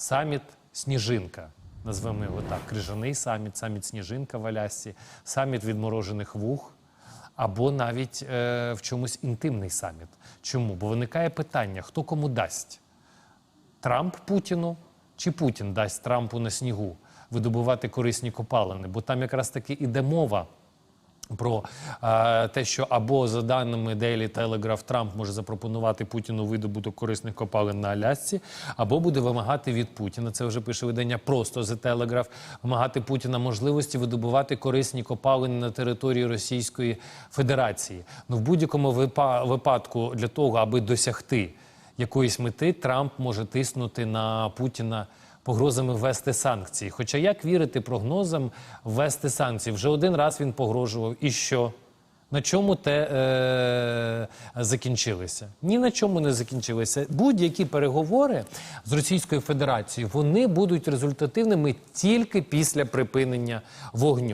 саміт Сніжинка. Назвемо його так: крижаний саміт, саміт Сніжинка в Алясці, саміт відморожених вух, або навіть е, в чомусь інтимний саміт. Чому? Бо виникає питання: хто кому дасть? Трамп Путіну чи Путін дасть Трампу на снігу видобувати корисні копалини? Бо там якраз таки іде мова. Про е, те, що або за даними Daily Telegraph, Трамп може запропонувати Путіну видобуток корисних копалин на Алясці, або буде вимагати від Путіна. Це вже пише видання просто The Telegraph, вимагати Путіна можливості видобувати корисні копалини на території Російської Федерації. Ну в будь-якому випа- випадку для того, аби досягти якоїсь мети, Трамп може тиснути на Путіна погрозами ввести санкції. Хоча як вірити прогнозам ввести санкції? Вже один раз він погрожував. І що? На чому те е, закінчилися? Ні на чому не закінчилися. Будь-які переговори з Російською Федерацією вони будуть результативними тільки після припинення вогню.